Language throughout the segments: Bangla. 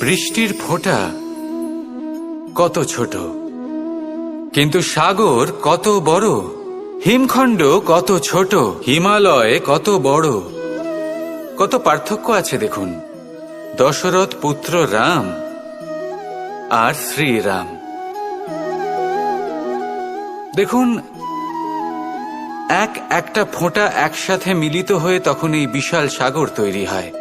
বৃষ্টির ফোঁটা কত ছোট, কিন্তু সাগর কত বড়, হিমখণ্ড কত ছোট, হিমালয় কত বড়। কত পার্থক্য আছে দেখুন, দশরথ পুত্র রাম আর শ্রীরাম। দেখুন এক একটা ফোঁটা একসাথে মিলিত হয়ে তখন এই বিশাল সাগর তৈরি হয়।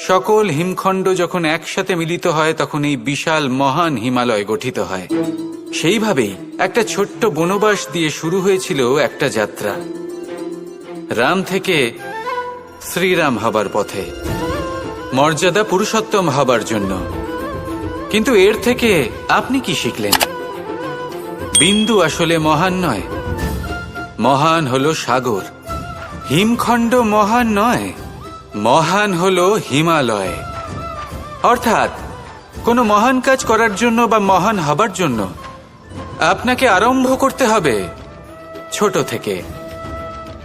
সকল হিমখণ্ড যখন একসাথে মিলিত হয়, তখন এই বিশাল মহান হিমালয় গঠিত হয়। সেইভাবেই একটা ছোট্ট বনবাস দিয়ে শুরু হয়েছিল একটা যাত্রা। রাম থেকে শ্রীরাম হবার পথে। মর্যাদা পুরুষোত্তম হবার জন্য। কিন্তু এর থেকে আপনি কি শিখলেন? বিন্দু আসলে মহান নয়। মহান হলো সাগর। হিমখণ্ড মহান নয়, মহান হলো হিমালয়। অর্থাৎ, কোনো মহান কাজ করার জন্য বা মহান হবার জন্য আপনাকে আরম্ভ করতে হবে ছোট থেকে।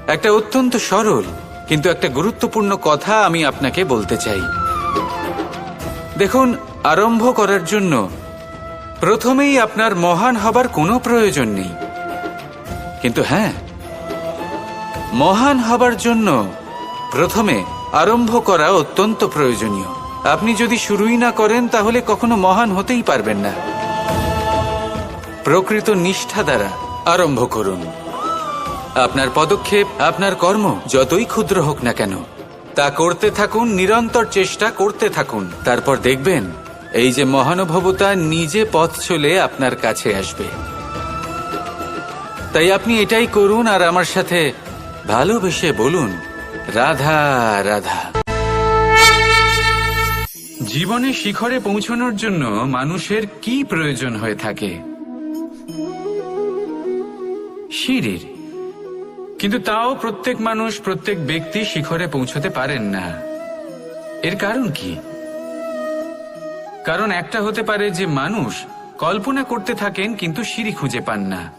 একটা অত্যন্ত সরল কিন্তু একটা গুরুত্বপূর্ণ কথা আমি আপনাকে বলতে চাই। দেখুন, আরম্ভ করার জন্য প্রথমেই আপনার মহান হবার কোনো প্রয়োজন নেই। কিন্তু হ্যাঁ মহান হবার জন্য প্রথমে আরম্ভ করা অত্যন্ত প্রয়োজনীয়। আপনি যদি শুরুই না করেন, তাহলে কখনো মহান হতেই পারবেন না। প্রকৃত নিষ্ঠা দ্বারা আরম্ভ করুন। আপনার পদক্ষেপ, আপনার কর্ম, যতই ক্ষুদ্র হোক না কেন, তা করতে থাকুন, নিরন্তর চেষ্টা করতে থাকুন। তারপর দেখবেন, এই যে মহানুভবতা নিজে পথ চলে আপনার কাছে আসবে। তাই আপনি এটাই করুন আর আমার সাথে ভালোবেসে বলুন, রাধা রাধা। জীবনে শিখরে পৌঁছানোর জন্য মানুষের কি প্রয়োজন হয়ে থাকে? সিঁড়ির কিন্তু তাও প্রত্যেক মানুষ, প্রত্যেক ব্যক্তি শিখরে পৌঁছতে পারেন না। এর কারণ কি? কারণ একটা হতে পারে যে মানুষ কল্পনা করতে থাকেন, কিন্তু সিঁড়ি খুঁজে পান না।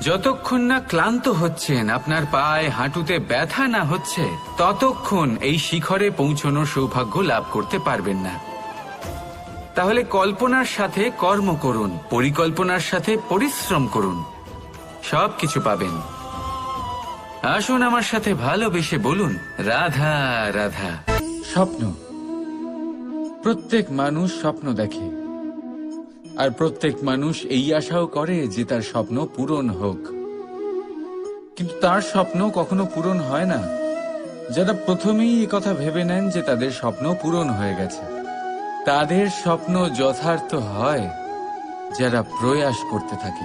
যতক্ষণ না ক্লান্ত হচ্ছেন, আপনার পায়ে হাঁটুতে ব্যথা না হচ্ছে, ততক্ষণ এই শিখরে পৌঁছনোর সৌভাগ্য লাভ করতে পারবেন না। তাহলে কল্পনার সাথে কর্ম করুন, পরিকল্পনার সাথে পরিশ্রম করুন। সব কিছু পাবেন। আসুন আমার সাথে ভালোবেসে বলুন, রাধা রাধা। স্বপ্ন। প্রত্যেক মানুষ স্বপ্ন দেখে। আর প্রত্যেক মানুষ এই আশাও করে যে তার স্বপ্ন পূরণ হোক। কিন্তু তার স্বপ্ন কখনো পূরণ হয় না। যারা প্রথমেই কথা ভেবে নেন যে তাদের স্বপ্ন পূরণ হয়ে গেছে। তাদের স্বপ্ন যথার্থ হয় যারা প্রয়াস করতে থাকে।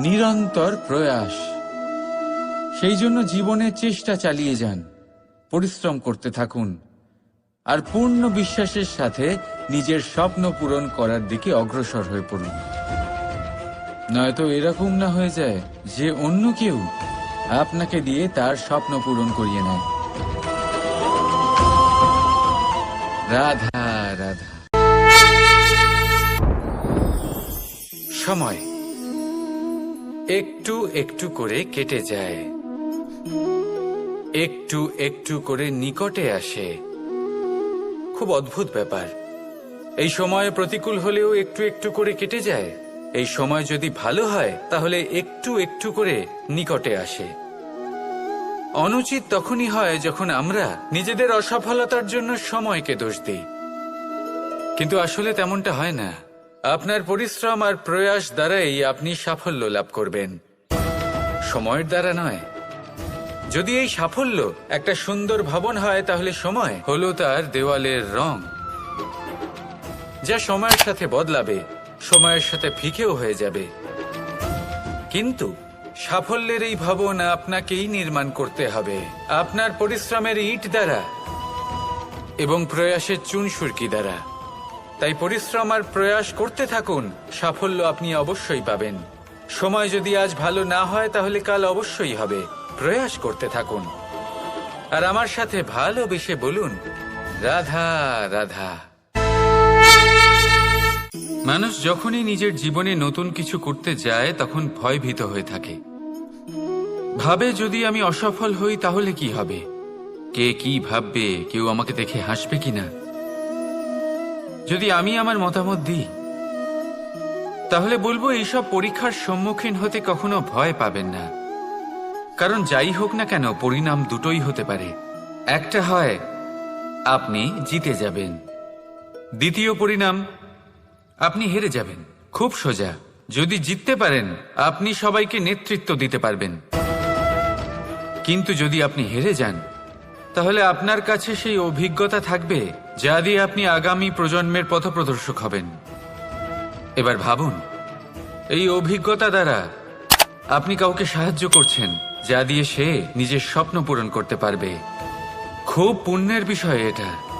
নিরন্তর প্রয়াস। সেই জন্য জীবনে চেষ্টা চালিয়ে যান, পরিশ্রম করতে থাকুন, আর পূর্ণ বিশ্বাসের সাথে নিজের স্বপ্ন পূরণ করার দিকে অগ্রসর হয়ে পড়ুন নয়তো এরকম না হয়ে যায় যে অন্য কেউ আপনাকে দিয়ে তার স্বপ্ন পূরণ করিয়ে নেয়। রাধা রাধা। সময়। একটু একটু করে কেটে যায়। একটু একটু করে নিকটে আসে। খুব অদ্ভুত ব্যাপার। এই সময় প্রতিকূল হলেও একটু একটু করে কেটে যায়। এই সময় যদি ভালো হয়, তাহলে একটু একটু করে নিকটে আসে। অনুচিত তখনই হয় যখন আমরা নিজেদের অসফলতার জন্য সময়কে দোষ দিই। কিন্তু আসলে তেমনটা হয় না। আপনার পরিশ্রম আর প্রয়াস দ্বারাই আপনি সাফল্য লাভ করবেন। সময়ের দ্বারা নয়। যদি এই সাফল্য একটা সুন্দর ভবন হয়, তাহলে সময় হলো তার দেওয়ালের রং। যা সময়ের সাথে বদলাবে, সময়ের সাথে ফিকেও হয়ে যাবে। কিন্তু সাফল্যের এই ভবন আপনাকেই নির্মাণ করতে হবে। আপনার পরিশ্রমের ইট দ্বারা এবং প্রয়াসের চুন সুরকি দ্বারা। তাই পরিশ্রম আর প্রয়াস করতে থাকুন, সাফল্য আপনি অবশ্যই পাবেন। সময় যদি আজ ভালো না হয়, তাহলে কাল অবশ্যই হবে। প্রয়াস করতে থাকুন। আর আমার সাথে ভালোবেসে বলুন, রাধা রাধা। মানুষ যখনই নিজের জীবনে নতুন কিছু করতে যায়, তখন ভয়ভীত হয়ে থাকে। ভাবে যদি আমি অসফল হই, তাহলে কি হবে? কে কি ভাববে? কেউ আমাকে দেখে হাসবে কিনা? যদি আমি আমার মতামত দিই, তাহলে বলব এইসব পরীক্ষার সম্মুখীন হতে কখনো ভয় পাবেন না। কারণ যাই হোক না কেন, পরিণাম দুটোই হতে পারে। একটা হয়, আপনি জিতে যাবেন। দ্বিতীয় পরিণাম আপনি হেরে যাবেন। খুব সোজা। যদি জিততে পারেন, আপনি সবাইকে নেতৃত্ব দিতে পারবেন। কিন্তু যদি আপনি হেরে যান, তাহলে আপনার কাছে সেই অভিজ্ঞতা থাকবে যা দিয়ে আপনি আগামী প্রজন্মের পথপ্রদর্শক হবেন। এবার ভাবুন, এই অভিজ্ঞতা দ্বারা আপনি কাউকে সাহায্য করছেন যা দিয়ে সে নিজের স্বপ্ন পূরণ করতে পারবে। খুব পুণ্যের বিষয় এটা।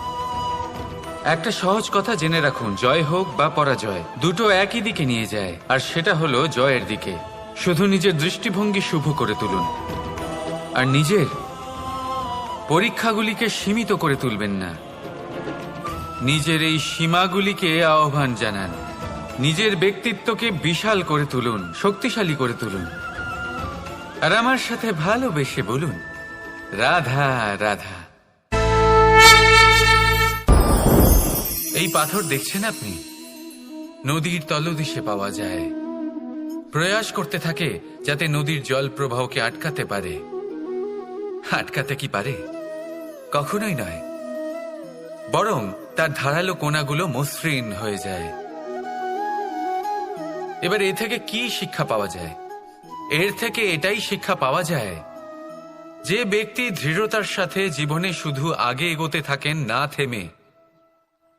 একটা সহজ কথা জেনে রাখুন, জয় হোক বা পরাজয়, দুটো একই দিকে নিয়ে যায়, আর সেটা হলো জয়ের দিকে। শুধু নিজের দৃষ্টিভঙ্গি শুভ করে তুলুন। আর নিজের পরীক্ষাগুলিকে সীমিত করে তুলবেন না। নিজের এই সীমাগুলিকে আহ্বান জানান। নিজের ব্যক্তিত্বকে বিশাল করে তুলুন, শক্তিশালী করে তুলুন। আর আমার সাথে ভালোবেসে বলুন, রাধা রাধা। এই পাথর দেখছেন আপনি? নদীর তলদেশে পাওয়া যায়। প্রয়াস করতে থাকে যাতে নদীর জল প্রবাহকে আটকাতে পারে। আটকাতে কি পারে? কখনোই নয়। বরং তার ধারালো কোনাগুলো মসৃণ হয়ে যায়। এবার এ থেকে কি শিক্ষা পাওয়া যায়? এর থেকে এটাই শিক্ষা পাওয়া যায় যে ব্যক্তি দৃঢ়তার সাথে জীবনে শুধু আগে এগোতে থাকেন, না থেমে।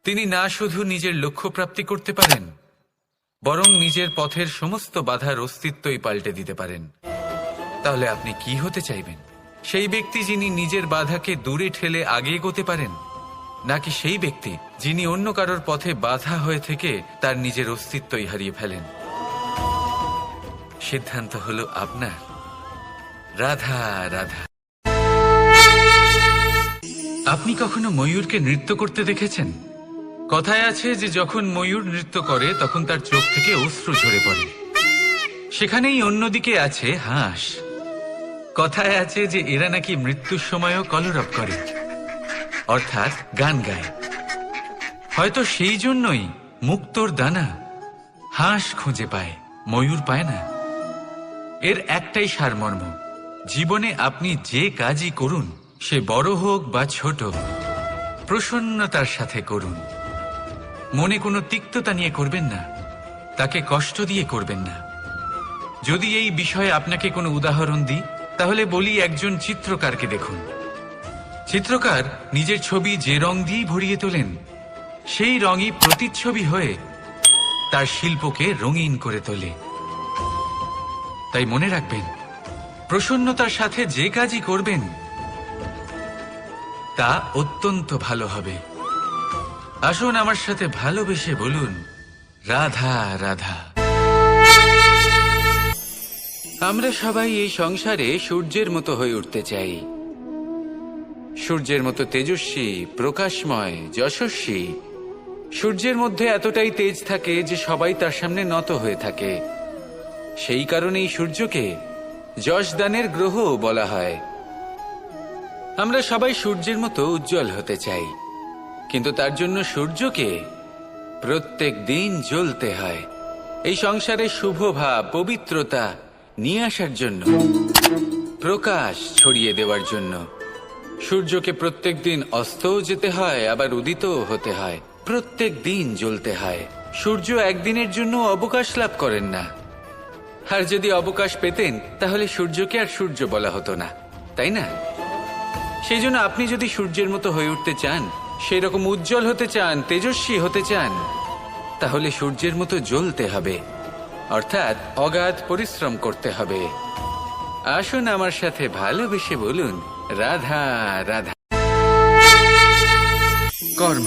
তিনি না শুধু নিজের লক্ষ্য প্রাপ্তি করতে পারেন, বরং নিজের পথের সমস্ত বাধার অস্তিত্বই পাল্টে দিতে পারেন। তাহলে আপনি কি হতে চাইবেন? সেই ব্যক্তি যিনি নিজের বাধাকে দূরে ঠেলে আগে এগোতে পারেন, নাকি সেই ব্যক্তি যিনি অন্য কারোর পথে বাধা হয়ে থেকে তার নিজের অস্তিত্বই হারিয়ে ফেলেন? সিদ্ধান্ত হলো আপনার। রাধা রাধা। আপনি কখনো ময়ূরকে নৃত্য করতে দেখেছেন? কথায় আছে যে যখন ময়ূর নৃত্য করে, তখন তার চোখ থেকে অশ্রু ঝরে পড়ে। সেখানেই অন্যদিকে আছে হাঁস। কথায় আছে যে এরা নাকি মৃত্যুর সময়ও কলরব করে। অর্থাৎ গান গায়। হয়তো সেই জন্যই মুক্তোর দানা হাঁস খুঁজে পায়, ময়ূর পায় না। এর একটাই সারমর্ম, জীবনে আপনি যে কাজই করুন, সে বড় হোক বা ছোট প্রসন্নতার সাথে করুন। মনে কোনো তিক্ততা নিয়ে করবেন না। তাকে কষ্ট দিয়ে করবেন না। যদি এই বিষয়ে আপনাকে কোনো উদাহরণ দিই, তাহলে বলি একজন চিত্রকারকে দেখুন। চিত্রকার নিজের ছবি যে রং দিয়েই ভরিয়ে তোলেন, সেই রঙই প্রতিচ্ছবি হয়ে তার শিল্পকে রঙিন করে তোলে। তাই মনে রাখবেন, প্রসন্নতার সাথে যে কাজই করবেন, তা অত্যন্ত ভালো হবে। আসুন আমার সাথে ভালোবেসে বলুন, রাধা রাধা। আমরা সবাই এই সংসারে সূর্যের মতো হয়ে উঠতে চাই। সূর্যের মতো তেজস্বী, প্রকাশময়, যশস্বী। সূর্যের মধ্যে এতটাই তেজ থাকে যে সবাই তার সামনে নত হয়ে থাকে। সেই কারণেই সূর্যকে যশদানের গ্রহ বলা হয়। আমরা সবাই সূর্যের মতো উজ্জ্বল হতে চাই। কিন্তু তার জন্য সূর্যকে প্রত্যেক দিন জ্বলতে হয়। এই সংসারে শুভ ভাব, পবিত্রতা নিয়ে আসার জন্য, প্রকাশ ছড়িয়ে দেওয়ার জন্য। সূর্যকে প্রত্যেক দিন অস্তও যেতে হয়, আবার উদিতও হতে হয়। প্রত্যেক দিন জ্বলতে হয়। সূর্য একদিনের জন্য অবকাশ লাভ করেন না। আর যদি অবকাশ পেতেন, তাহলে সূর্যকে আর সূর্য বলা হতো না, তাই না? সেই জন্য আপনি যদি সূর্যের মতো হয়ে উঠতে চান সেই রকম উজ্জ্বল হতে চান, তেজস্বী হতে চান, তাহলে সূর্যের মতো জ্বলতে হবে। অর্থাৎ অগাধ পরিশ্রম করতে হবে। আসুন আমার সাথে ভালোবেসে বলুন, রাধা রাধা। কর্ম।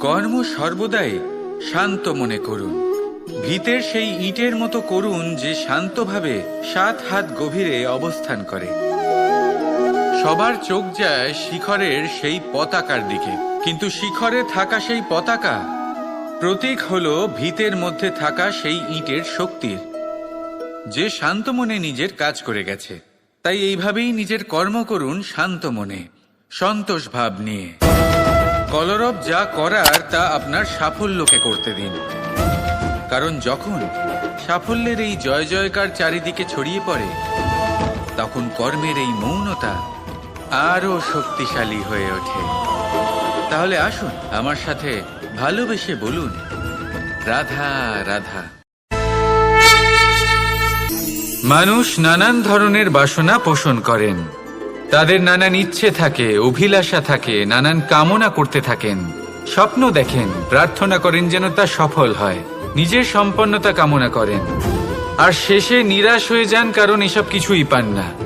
কর্ম সর্বদাই শান্ত মনে করুন। ভিতের সেই ইটের মতো করুন, যে শান্তভাবে সাত হাত গভীরে অবস্থান করে। সবার চোখ যায় শিখরের সেই পতাকার দিকে। কিন্তু শিখরে থাকা সেই পতাকা? প্রতীক হলো ভিতের মধ্যে থাকা সেই ইটের শক্তির। যে শান্ত মনে নিজের কাজ করে গেছে, তাই এইভাবেই নিজের কর্ম করুন শান্ত মনে, সন্তোষ ভাব নিয়ে। কলরব যা করার, তা আপনার সাফল্যকে করতে দিন। কারণ যখন সাফল্যের এই জয় জয়কার চারিদিকে ছড়িয়ে পড়ে, তখন কর্মের এই মৌনতা আরও শক্তিশালী হয়ে ওঠে। তাহলে আসুন, আমার সাথে ভালোবেসে বলুন, রাধা রাধা। মানুষ নানান ধরনের বাসনা পোষণ করেন। তাদের নানান ইচ্ছে থাকে, অভিলাষা থাকে, নানান কামনা করতে থাকেন। স্বপ্ন দেখেন, প্রার্থনা করেন যেন তা সফল হয়, নিজের সম্পন্নতা কামনা করেন। আর শেষে নিরাশ হয়ে যান কারণ এসব কিছুই পান না।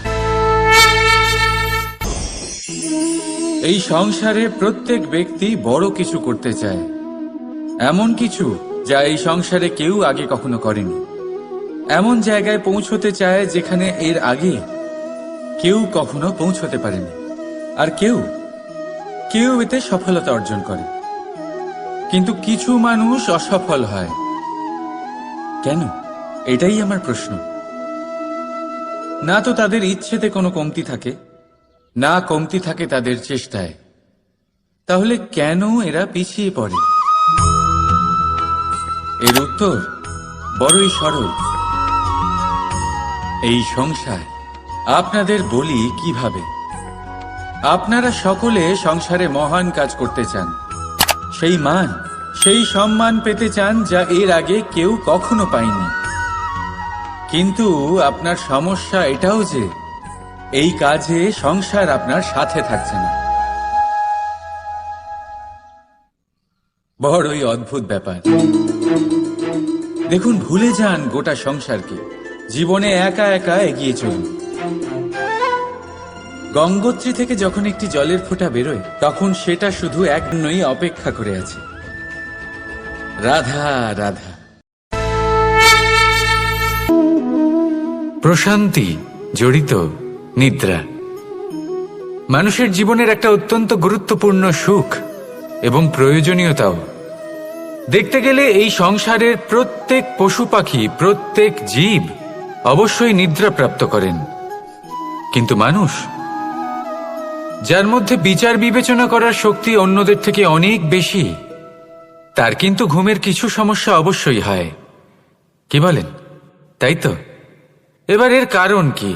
এই সংসারে প্রত্যেক ব্যক্তি বড় কিছু করতে চায়। এমন কিছু যা এই সংসারে কেউ আগে কখনো করেনি। এমন জায়গায় পৌঁছতে চায় যেখানে এর আগে কেউ কখনো পৌঁছতে পারেনি। আর কেউ কেউ এতে সফলতা অর্জন করে। কিন্তু কিছু মানুষ অসফল হয়। কেন? এটাই আমার প্রশ্ন। না তো তাদের ইচ্ছেতে কোনো কমতি থাকে। না কমতি থাকে তাদের চেষ্টায়। তাহলে কেন এরা পিছিয়ে পড়ে? এর উত্তর, বড়ই সরল। এই সংসার, আপনাদের বলি কীভাবে? আপনারা সকলে সংসারে মহান কাজ করতে চান। সেই মান, সেই সম্মান পেতে চান যা এর আগে কেউ কখনো পায়নি। কিন্তু আপনার সমস্যা এটাও যে এই কাজে সংসার আপনার সাথে থাকছে না। বড়ই অদ্ভুত ব্যাপার। দেখুন, ভুলে যান গোটা সংসারকে। জীবনে একা একা এগিয়ে চলুন। গঙ্গোত্রী থেকে যখন একটি জলের ফোঁটা বেরোয়, তখন সেটা শুধু এক নই অপেক্ষা করে আছে। রাধা রাধা। প্রশান্তি, জড়িত। নিদ্রা। মানুষের জীবনের একটা অত্যন্ত গুরুত্বপূর্ণ সুখ এবং প্রয়োজনীয়তাও। দেখতে গেলে এই সংসারের প্রত্যেক পশু পাখি, প্রত্যেক জীব অবশ্যই নিদ্রা প্রাপ্ত করেন। কিন্তু মানুষ, যার মধ্যে বিচার বিবেচনা করার শক্তি অন্যদের থেকে অনেক বেশি, তার কিন্তু ঘুমের কিছু সমস্যা অবশ্যই হয়। কি বলেন? তাই তো? এবার এর কারণ কি?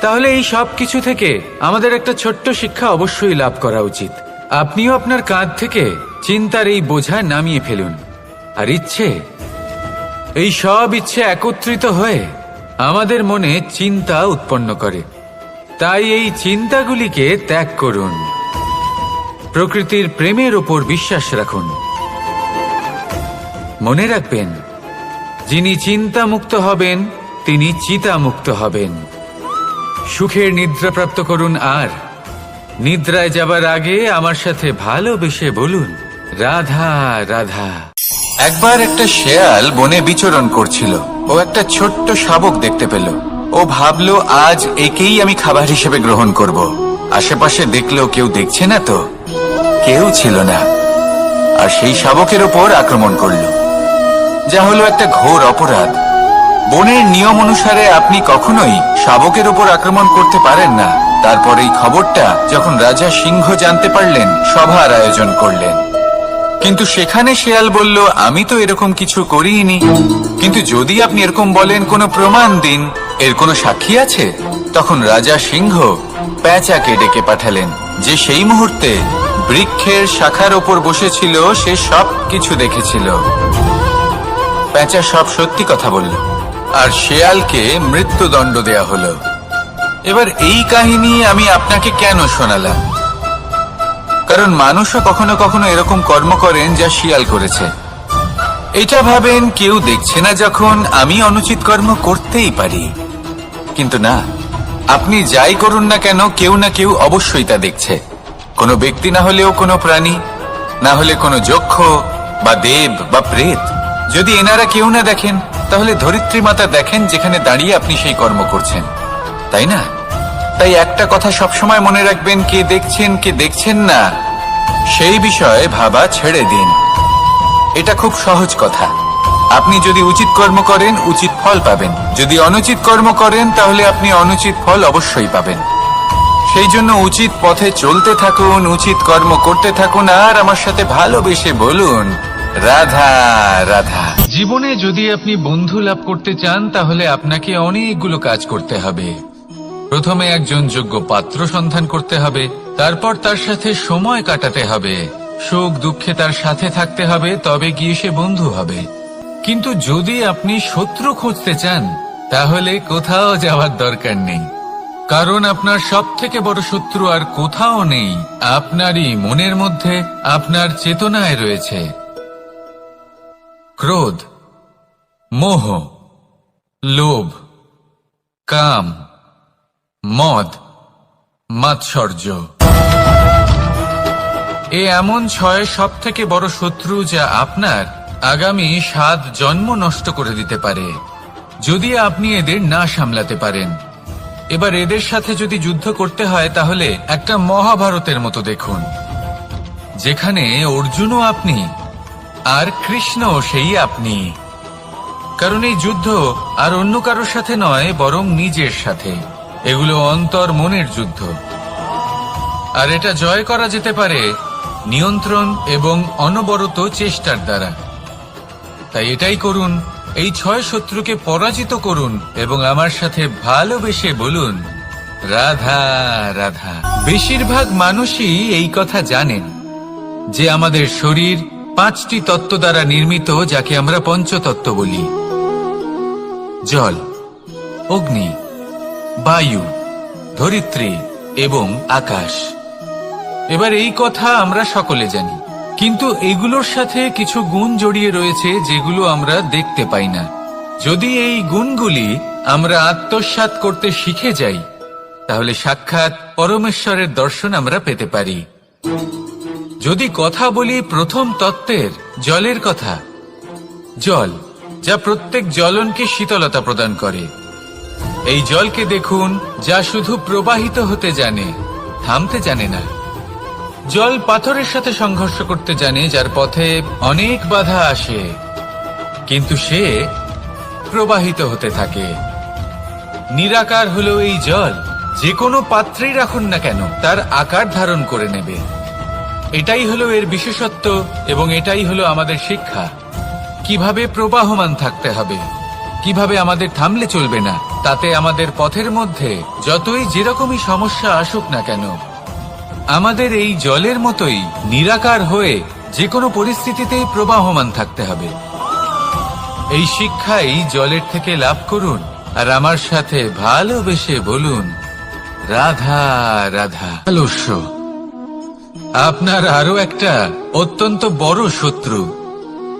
তাহলে এই সব কিছু থেকে আমাদের একটা ছোট্ট শিক্ষা অবশ্যই লাভ করা উচিত। আপনিও আপনার কাঁধ থেকে চিন্তার এই বোঝা নামিয়ে ফেলুন। আর ইচ্ছে? এই সব ইচ্ছে একত্রিত হয়ে আমাদের মনে চিন্তা উৎপন্ন করে। তাই এই চিন্তাগুলিকে ত্যাগ করুন। প্রকৃতির প্রেমের ওপর বিশ্বাস রাখুন। মনে রাখবেন, যিনি চিন্তামুক্ত হবেন, তিনি চিতামুক্ত হবেন। সুখের নিদ্রা প্রাপ্ত করুন আর নিদ্রায় যাবার আগে আমার সাথে ভালোবেসে বলুন, রাধা রাধা। একবার একটা শেয়াল বনে বিচরণ করছিল। ও একটা ছোট্ট শাবক দেখতে পেল। ও ভাবলো, আজ একেই আমি খাবার হিসেবে গ্রহণ করব। আশেপাশে দেখলেও কেউ দেখছে না তো? কেউ ছিল না। আর সেই শাবকের ওপর আক্রমণ করল। যা হলো একটা ঘোর অপরাধ। বনের নিয়ম অনুসারে আপনি কখনোই শাবকের উপর আক্রমণ করতে পারেন না। তারপর এই খবরটা যখন রাজা সিংহ জানতে পারলেন, সভার আয়োজন করলেন। কিন্তু সেখানে শেয়াল বলল, আমি তো এরকম কিছু করিনি। কিন্তু যদি আপনি এরকম বলেন, কোনো প্রমাণ দিন। এর কোনো সাক্ষী আছে? তখন রাজা সিংহ প্যাঁচাকে ডেকে পাঠালেন, যে সেই মুহূর্তে বৃক্ষের শাখার ওপর বসেছিল, সে সব কিছু দেখেছিল। প্যাঁচা সব সত্যি কথা বলল। আর শেয়ালকে মৃত্যুদণ্ড দেয়া হলো। এবার এই কাহিনী আমি আপনাকে কেন শোনালাম? কারণ মানুষও কখনো কখনো এরকম কর্ম করেন যা শিয়াল করেছে। এটা ভাবেন কেউ দেখছে না যখন আমি অনুচিত কর্ম করতেই পারি। কিন্তু না, আপনি যাই করুন না কেন কেউ না কেউ অবশ্যই তা দেখছে। কোনো ব্যক্তি না হলেও কোনো প্রাণী, না হলে কোনো যক্ষ বা দেব বা প্রেত, যদি এনারা কেউ না দেখেন তাহলে ধরিত্রী মাতা দেখেন যেখানে দাঁড়িয়ে আপনি সেই কর্ম করছেন। তাই না? তাই একটা কথা সবসময় মনে রাখবেন, কে দেখছেন কে দেখছেন না, সেই বিষয়ে ভাবা ছেড়ে দিন। এটা খুব সহজ কথা। আপনি যদি উচিত কর্ম করেন, উচিত ফল পাবেন। যদি অনুচিত কর্ম করেন, তাহলে আপনি অনুচিত ফল অবশ্যই পাবেন। সেই জন্য উচিত পথে চলতে থাকুন, উচিত কর্ম করতে থাকুন, আর আমার সাথে ভালোবেসে বলুন, রাধা রাধা। জীবনে যদি আপনি বন্ধু লাভ করতে চান, তাহলে আপনাকে অনেকগুলো কাজ করতে হবে। প্রথমে একজন যোগ্য পাত্র সন্ধান করতে হবে, তারপর তার সাথে সময় কাটাতে হবে। সুখ, দুঃখে তার সাথে থাকতে হবে, তবে গিয়ে সে বন্ধু হবে। কিন্তু যদি আপনি শত্রু খুঁজতে চান, তাহলে কোথাও যাওয়ার দরকার নেই। কারণ আপনার সব থেকে বড় শত্রু আর কোথাও নেই। আপনারই মনের মধ্যে আপনার চেতনায় রয়েছে। ক্রোধ। মোহ, লোভ, কাম, মদ, মাৎসর্য। এ এমন ছয় সব থেকে বড় শত্রু যা আপনার আগামী সাত জন্ম নষ্ট করে দিতে পারে। যদি আপনি এদের না সামলাতে পারেন। এবার এদের সাথে যদি যুদ্ধ করতে হয়, তাহলে একটা মহাভারতের মতো দেখুন। যেখানে অর্জুনও আপনি, আর কৃষ্ণ সেই আপনি। কারণ এই যুদ্ধ আর অন্য কারোর সাথে নয়, বরং নিজের সাথে। এগুলো অন্তর মনের যুদ্ধ। আর এটা জয় করা যেতে পারে নিয়ন্ত্রণ এবং অনবরত চেষ্টার দ্বারা। তাই এটাই করুন, এই ছয় শত্রুকে পরাজিত করুন এবং আমার সাথে ভালোবেসে বলুন, রাধা রাধা। বেশিরভাগ মানুষই এই কথা জানেন যে আমাদের শরীর পাঁচটি তত্ত্ব দ্বারা নির্মিত, যাকে আমরা পঞ্চতত্ত্ব বলি। জল, অগ্নি, বায়ু, ধরিত্রী এবং আকাশ। এবার এই কথা আমরা সকলে জানি, কিন্তু এগুলোর সাথে কিছু গুণ জড়িয়ে রয়েছে যেগুলো আমরা দেখতে পাই না। যদি এই গুণগুলি আমরা আত্মসাৎ করতে শিখে যাই, তাহলে সাক্ষাৎ পরমেশ্বরের দর্শন আমরা পেতে পারি। যদি কথা বলি প্রথম তত্ত্বের, জলের কথা, জল যা প্রত্যেক জ্বলনকে শীতলতা প্রদান করে। এই জলকে দেখুন, যা শুধু প্রবাহিত হতে জানে, থামতে জানে না। জল পাথরের সাথে সংঘর্ষ করতে জানে, যার পথে অনেক বাধা আসে। কিন্তু সে প্রবাহিত হতে থাকে। নিরাকার হলো এই জল, যে কোনো পাত্রেই রাখুন না কেন, তার আকার ধারণ করে নেবে। এটাই হলো এর বিশেষত্ব এবং এটাই হলো আমাদের শিক্ষা। কীভাবে প্রবাহমান থাকতে হবে? কীভাবে আমাদের থামলে চলবে না? তাতে আমাদের পথের মধ্যে যতই যেরকমই সমস্যা আসুক না কেন, আমাদের এই জলের মতোই নিরাকার হয়ে যে কোনো পরিস্থিতিতেই প্রবাহমান থাকতে হবে। এই শিক্ষাই জলের থেকে লাভ করুন আর আমার সাথে ভালোবেসে বলুন, রাধা রাধা। আলস্য। আপনার আরও একটা অত্যন্ত বড় শত্রু।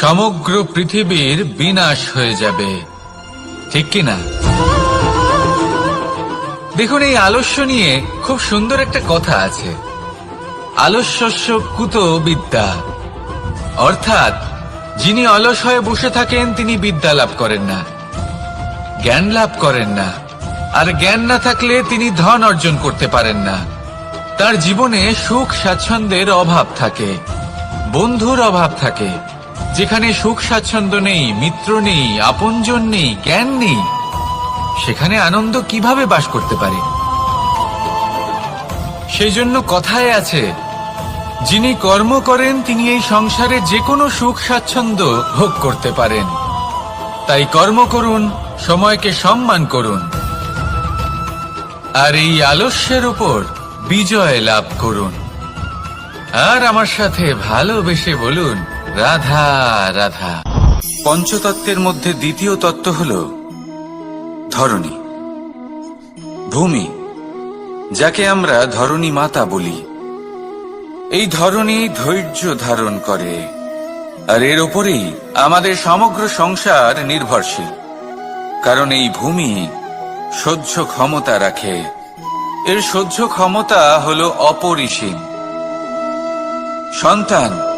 সমগ্র পৃথিবীর বিনাশ হয়ে যাবে। ঠিক কি না দেখুন, এই আলস্য নিয়ে খুব সুন্দর একটা কথা আছে। আলস্যস্য কুত বিদ্যা। অর্থাৎ, যিনি অলস হয়ে বসে থাকেন, তিনি বিদ্যা লাভ করেন না। জ্ঞান লাভ করেন না। আর জ্ঞান না থাকলে তিনি ধন অর্জন করতে পারেন না। তার জীবনে সুখ স্বাচ্ছন্দ্যের অভাব থাকে। বন্ধুর অভাব থাকে। যেখানে সুখ স্বাচ্ছন্দ্য নেই, মিত্র নেই, আপনজন নেই, জ্ঞান নেই, সেখানে আনন্দ কীভাবে বাস করতে পারে? সেই জন্য কথায় আছে, যিনি কর্ম করেন, তিনি এই সংসারে যে কোনো সুখ স্বাচ্ছন্দ্য ভোগ করতে পারেন। তাই কর্ম করুন, সময়কে সম্মান করুন। আর এই আলস্যের উপর বিজয় লাভ করুন। আর আমার সাথে ভালোবেসে বলুন রাধা রাধা। পঞ্চতত্ত্বের মধ্যে দ্বিতীয় তত্ত্ব হল ধরণী। ভূমি, যাকে আমরা ধরণী মাতা বলি। এই ধরণী ধৈর্য ধারণ করে, আর এর ওপরেই আমাদের সমগ্র সংসার নির্ভরশীল। কারণ এই ভূমি সহ্য ক্ষমতা রাখে। এর সহ্য ক্ষমতা হল অপরিসীম। সন্তান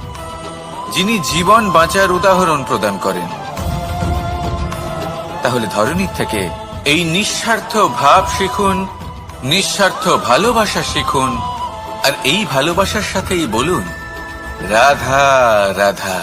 যিনি জীবন বাঁচার উদাহরণ প্রদান করেন। তাহলে ধরনীর থেকে এই নিঃস্বার্থ ভাব শিখুন, নিঃস্বার্থ ভালোবাসা শিখুন, আর এই ভালোবাসার সাথেই বলুন, রাধা রাধা।